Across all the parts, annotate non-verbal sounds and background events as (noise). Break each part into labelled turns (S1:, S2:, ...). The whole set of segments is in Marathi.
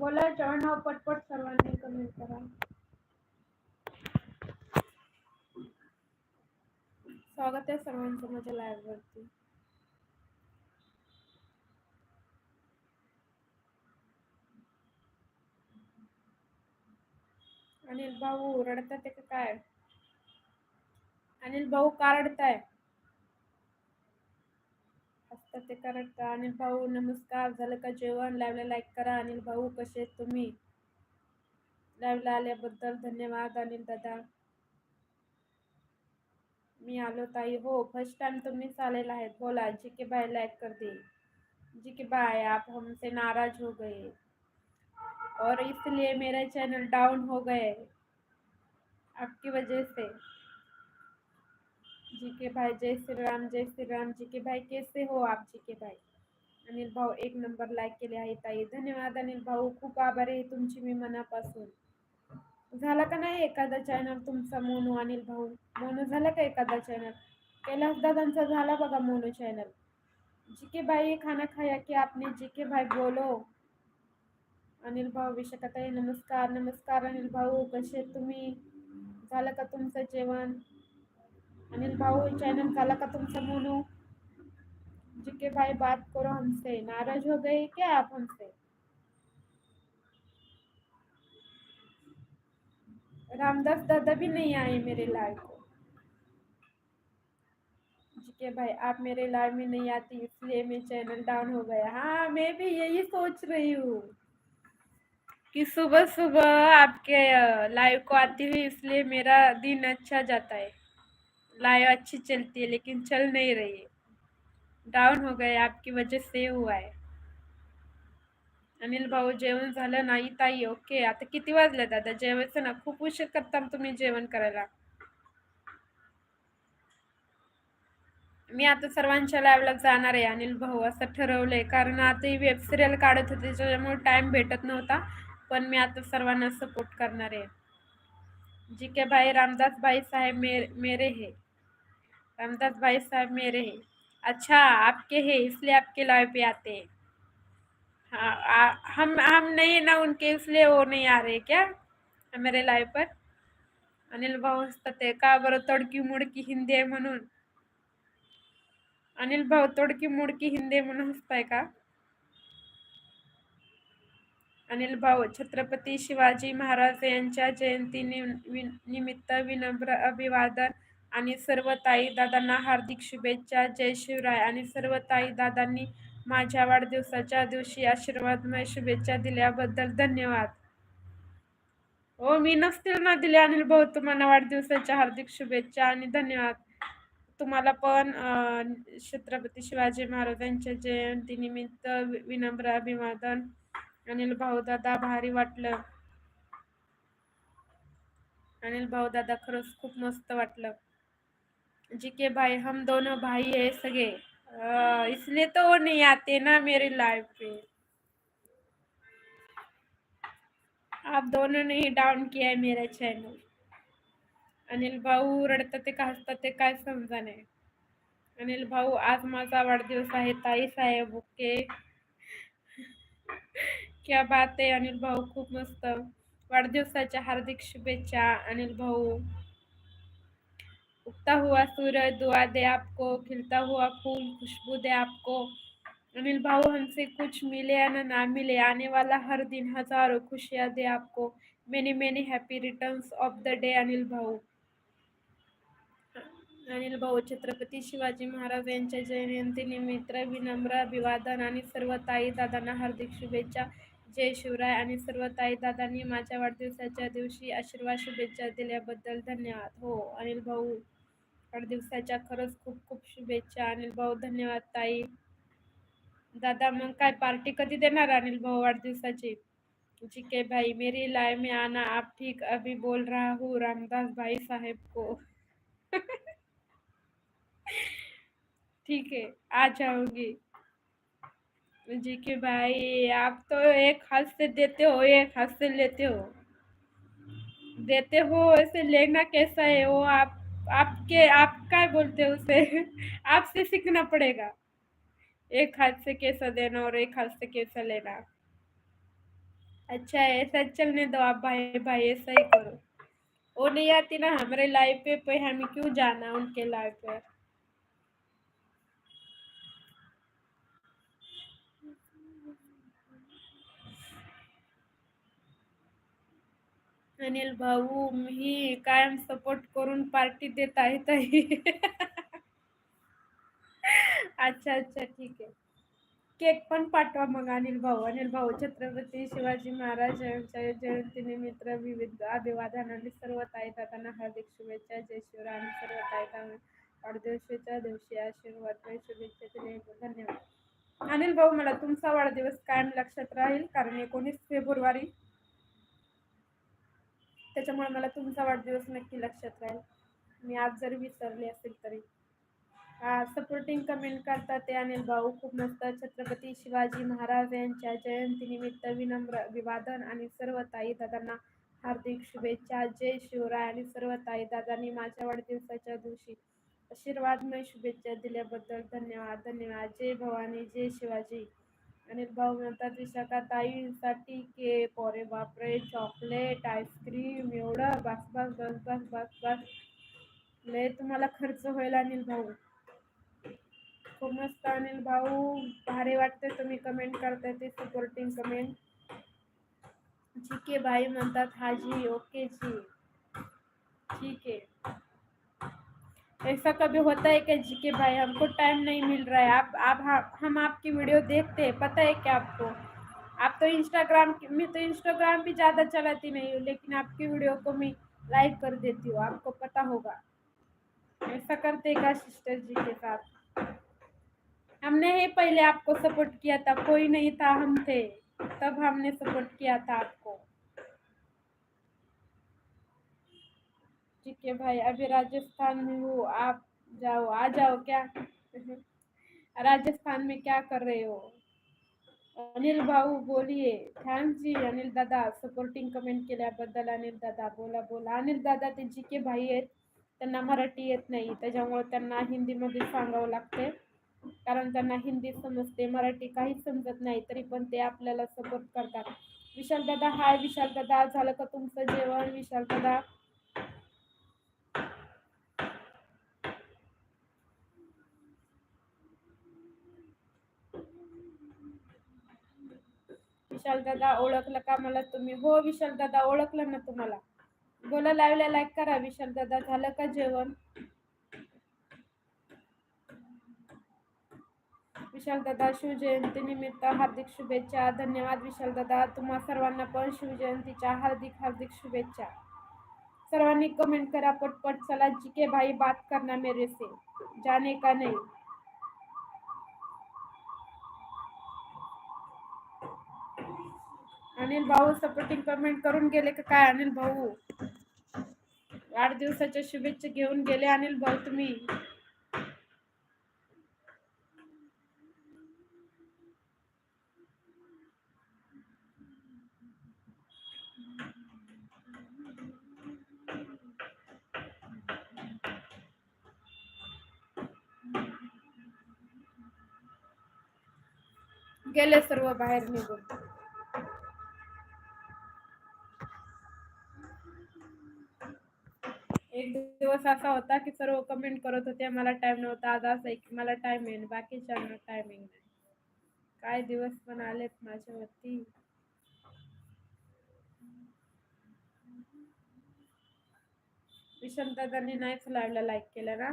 S1: बोला चढ पटपट सर्वांनी कमेंट करा. स्वागत आहे सर्वांचं माझ्या लाईव्ह वरती. अनिल भाऊ रडतात आहे का काय? अनिल भाऊ का रडताय? हसतात ते का अनिल भाऊ, नमस्कार, झालं का जेवण? लाईव्हला लाईक करा, अनिल भाऊ, कसे तुम्ही? लाईव्हला आल्याबद्दल धन्यवाद, अनिल दादा. मी आलो ताई. हो फ़र्स्ट टाइम तुम्हीच आलेला बोला जी के बाय लाइक कर दे. जी के बाय, आप हमसे नाराज़ हो गए. और इसलिए मेरा चैनल डाउन हो गए. आपकी वजह से. जी के भाई जय श्री राम जय श्री राम जी के भाई कैसे हो आप जी के भाई? अनिल भाऊ एक नंबर लाईक केले आहे ताई धन्यवाद अनिल भाऊ खूप आभारी आहे तुमची मी मनापासून. झाला का नाही एखादा चॅनल तुमचा मोनू अनिल भाऊ? मोनू झाला का एखादा चॅनल कैलास दादांचा झाला बघा मोनू चॅनल जी के भाई खाना खाया की आपने? जी के भाई बोलो. अनिल भाऊ विशाखाताई नमस्कार नमस्कार अनिल भाऊ कसे तुम्ही? झालं का तुमचं जेवण? अनिल भाऊ, चैनल झाला का तुमचा मोनू जी के भाई बात करो हमसे। नाराज़ हो गए क्या आप हमसे? रामदास दादा भी नहीं आए मेरे लाइव को। जी के भाई, आप मेरे लाइव में नहीं आती, इसलिए मैं चैनल डाउन हो गया। हाँ मैं भी यही सोच रही हूँ कि सुबह सुबह आपके लाइव को आती हुई, इसलिए मेरा दिन अच्छा जाता है। लाइव अच्छी चलती है लेकिन चल नहीं रही है। डाऊन हो गए आपकी वजह से हुआ है। अनिल भाऊ जेवण झालं नाही? ताई ओके. आता किती वाजले दादा? जेवायचं ना खूप उशीर करता तुम्ही जेवण करायला. मी आता सर्वांच्या लाईव्हला जाणार आहे अनिल भाऊ असं ठरवलंय. कारण आता ही वेब सिरियल काढत होते त्याच्यामुळे टाइम भेटत नव्हता. पण मी आता सर्वांना सपोर्ट करणार आहे. जी के भाई रामदास भाई साहेब मेरे मेरे हे. रामदास भाई साहब मेरे हैं। अच्छा आपके हैं इसलिए आपके लाइव पे आते हैं। हाँ आ, हम हम नहीं ना उनके इसलिए वो नहीं आ रहे क्या? मेरे लाईव्ह पर। अनिल भाऊ हसतात का बरं तडकी मुडकी हिंदी आहे म्हणून? अनिल भाऊ तडकी मुडकी हिंदी आहे म्हणून हसताय का? अनिल भाऊ छत्रपती शिवाजी महाराज यांच्या जयंती निमित्त विनम्र अभिवादन आणि सर्व ताई दादांना हार्दिक शुभेच्छा. जय शिवराय. आणि सर्व ताई दादांनी माझ्या वाढदिवसाच्या दिवशी आशीर्वादमय शुभेच्छा दिल्याबद्दल धन्यवाद. हो मी नसतील ना दिले अनिल भाऊ तुम्हाला वाढदिवसाच्या हार्दिक शुभेच्छा आणि धन्यवाद. तुम्हाला पण छत्रपती शिवाजी महाराजांच्या जयंतीनिमित्त विनम्र अभिवादन. अनिल भाऊ दादा भारी वाटलं. अनिल भाऊ दादा खरंच खूप मस्त वाटलं. जी के भाई हम दोनों भाई है सगे। इसलिए तो वो नहीं आते ना मेरे लाइव पे। आप दोनों ने ही डाउन किया है मेरा चैनल अनिल भाऊ रडतात ते का हसतात ते काय समजा नाही अनिल भाऊ आज माझा वाढदिवस आहे ताई साहेब ओके? क्या बात आहे अनिल भाऊ खूप मस्त. वाढदिवसाच्या हार्दिक शुभेच्छा अनिल भाऊ. उगता हुआ सूरज दुआ दे आपको खिलता हुआ फूल खुशबू दे आपको। अनिल भाऊ हमसे कुछ मिले या ना मिले आने वाला हर दिन हजारों खुशियाँ दे आपको। Many many happy returns of the day Anil भाऊ। अनिल भाऊ छत्रपती शिवाजी महाराज यांच्या जयंतीनिमित्त विनम्र अभिवादन आणि सर्व ताई दादांना हार्दिक शुभेच्छा। जय शिवराय आणि सर्व ताई दादांनी माझ्या वाढदिवसाच्या दिवशी आशीर्वाद शुभेच्छा दिल्याबद्दल धन्यवाद। हो अनिल भाऊ। वाढदिवसाच्या खरंच खूप खूप शुभेच्छा. अनिल भाऊ, धन्यवाद ताई. दादा, मग काय पार्टी कधी देणार अनिल भाऊ वाढदिवसाची? जी के भाई, मेरी लाइव में आना, आप ठीक, अभी बोल रहा हूँ, रामदास भाई साहेब को. ठीक है, आ जाऊँगी. जी के भाई, आप तो एक हाथ से देते हो, एक हाथ से लेते हो. देते हो, ऐसे लेना कैसा है? वो आप आपके, आप क्या बोलते हो उसे? आपसे सीखना पड़ेगा। एक हाथ से कैसा देना और एक हाथ से कैसा लेना। अच्छा ऐसा चलने दो आप भाई भाई, ऐसा ही करो। वो नहीं आती ना हमारे लाइफ पे पे हमें क्यों जाना उनके लाइफ पे? अनिल भाऊ मी कायम सपोर्ट करून पार्टी देत आहे ताई. अच्छा अच्छा ठीक आहे. केक पण पाठवा मग अनिल भाऊ. अनिल भाऊ छत्रपती शिवाजी महाराज यांच्या जयंतीनिमित्त विविध अभिवादनाने सर्व ताईदातांना हार्दिक शुभेच्छा. जय शिवराम सर्व ताईदांना वाढदिवशीच्या दिवशी आशीर्वाद शुभेच्छा दिले धन्यवाद. अनिल भाऊ मला तुमचा वाढदिवस कायम लक्षात राहील कारण एकोणीस फेब्रुवारी त्याच्यामुळे मला तुमचा वाढदिवस नक्की लक्षात राहील. मी आज जरी विसरले असेल तरी. सपोर्टिंग कमेंट करतात ते अनिल भाऊ. खूप मस्त. छत्रपती शिवाजी महाराज यांच्या जयंतीनिमित्त विनम्र अभिवादन आणि सर्व ताई दादांना हार्दिक शुभेच्छा. जय शिवराय आणि सर्व ताई दादांनी माझ्या वाढदिवसाच्या दिवशी आशीर्वादमय शुभेच्छा दिल्याबद्दल धन्यवाद. धन्यवाद. जय भवानी जय शिवाजी. अनिल भाऊ म्हणतात विशाखा ताईसाठी के पोरे बापरे चॉकलेट आईस्क्रीम एवढं बस बस बस बस बस बस. लय तुम्हाला खर्च होईल अनिल भाऊ. खूप मस्त अनिल भाऊ. भारी वाटते तुम्ही कमेंट करताय ते सपोर्टिंग कमेंट जी के भाई म्हणतात हाजी ओके जी. ठीक आहे. ऐसा कभी होता है क्या जी के भाई? हमको टाइम नहीं मिल रहा है। आप आप हम आपकी वीडियो देखते हैं। पता है क्या आपको? आप तो इंस्टाग्राम मैं तो इंस्टाग्राम भी ज़्यादा चलाती नहीं हूँ, लेकिन आपकी वीडियो को मैं लाइक कर देती हूँ। आपको पता होगा। ऐसा करते का सिस्टर जी के साथ? हमने ही पहले आपको सपोर्ट किया था। कोई नहीं था, हम थे। तब हमने सपोर्ट किया था आपको। ठीक के भाई अभी राजस्थान में हूँ आप जाओ आ जाओ क्या? (laughs) राजस्थान में क्या कर रहे हो? अनिल भाऊ बोलिए थँक जी अनिल दादा सपोर्टिंग कमेंट केल्याबद्दल अनिल दादा बोला बोला अनिल दादा ते जी के भाई आहेत त्यांना मराठी येत नाही त्याच्यामुळे त्यांना हिंदीमध्ये सांगावं लागते कारण त्यांना हिंदी समजते मराठी काहीच समजत नाही तरी पण ते आपल्याला सपोर्ट करतात. विशाल दादा हाय विशाल दादा झालं का तुमचं जेवण? विशाल दादा? विशाल दादा ओळखलं का मला तुम्ही? हो विशाल दादा ओळखलं ना तुम्हाला? बोला लावल्या लाईक करा विशाल दादा. झालं का जेवण? विशाल दादा शिवजयंती निमित्त हार्दिक शुभेच्छा. धन्यवाद विशाल दादा. तुम्हा सर्वांना पण शिवजयंतीच्या हार्दिक हार्दिक शुभेच्छा. सर्वांनी कमेंट करा पटपट. चला जिके भाई बात करना मेरे से. जाने का नहीं? अनिल भाऊ सपोर्टिंग कमेंट करून गेले का काय अनिल भाऊ? आठ दिवसाच्या शुभेच्छा घेऊन गेले अनिल भाऊ तुम्ही. गेले सर्व बाहेर निघून. एक दिवस असा होता की सर्व कमेंट करत होते मला टाइम नव्हता आज असं की मला टाइम येईल बाकीच्यांना टायमिंग नाही काय दिवस पण आलेत माझ्यावरती. विषम दादांनी नाहीच लाईव्हला लाईक केलं ना.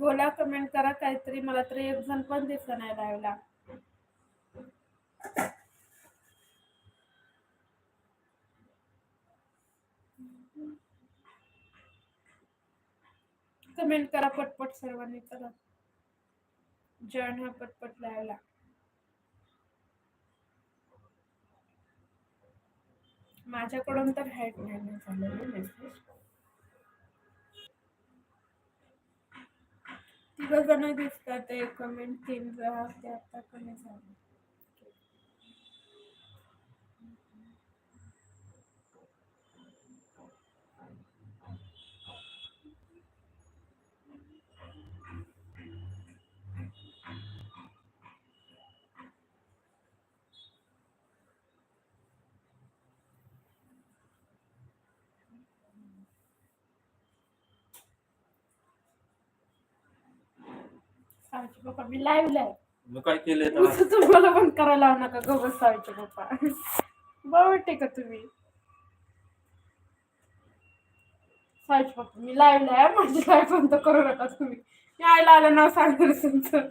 S1: बोला कमेंट करा काहीतरी. मला तरी एक जण पण दिसत नाही लाईव्हला कमेंट करा पटपट सर्वांनी करा. जॉईन हा पटपट लायला माझ्याकडून तर हॅट नाही झालेलं मेसेज तिघ जण दिसतात ते कमेंट तीन राहते ते आता कमी झाले? सावची पप्पा मी लाईव्ह आहे.
S2: मग काय केलंय (laughs) तेव्हा?
S1: असं तुम्हाला पण करायला लावू नका गो बस सावचे पप्पा (laughs) बरोबर का तुम्ही? सावचे पप्पा मी लाईव्ह आहे माझी लाईव्ह बंद करू नका तुम्ही. यायला आलं नाव सांगणार तुमचं.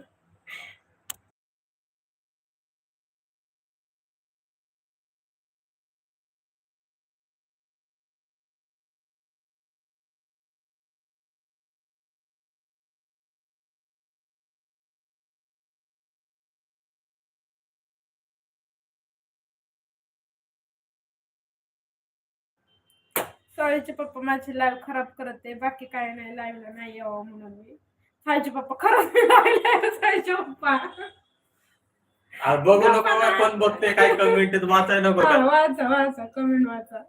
S1: साळीचे पप्पा माझी लाईव्ह खराब करत आहे बाकी काय नाही लाईव्हला नाही यावं म्हणून मी. साळीचे पप्पा खरंच लाईव्ह साळीचे पप्पा.
S2: आ, बघू नको कोण बघते काय कमेंट वाचाय नको
S1: हा,
S2: का
S1: वाचा वाचा कमेंट वाचा.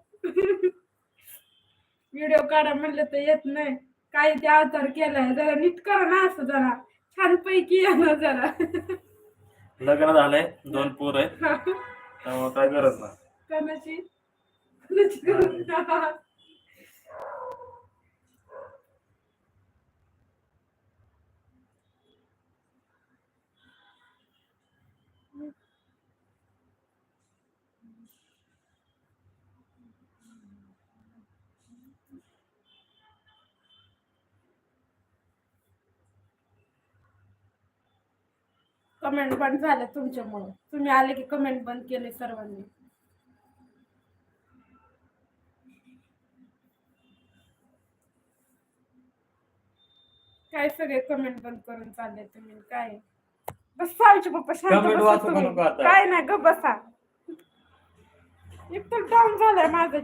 S1: व्हिडिओ काढा म्हणलं तर येत नाही. काही ते अवतार केलाय जरा नीट करा ना असं जरा. छान पैकी या ना जरा.
S2: लग्न झालंय दोन पोर आहे त्यामुळे काय गरज नाही.
S1: कोणाची? कोणाची? करून कमेंट बंद झालं तुमच्यामुळं. तुम्ही आले की कमेंट बंद केले सर्वांनी. काय सगळे कमेंट बंद करून चालले तुम्ही काय बस सावचे पप्पा शांत
S2: Comment
S1: बसा
S2: वाचू
S1: तुम्ही.
S2: नको आता.
S1: काय नाही ग बसा तर डाऊन झालाय माझा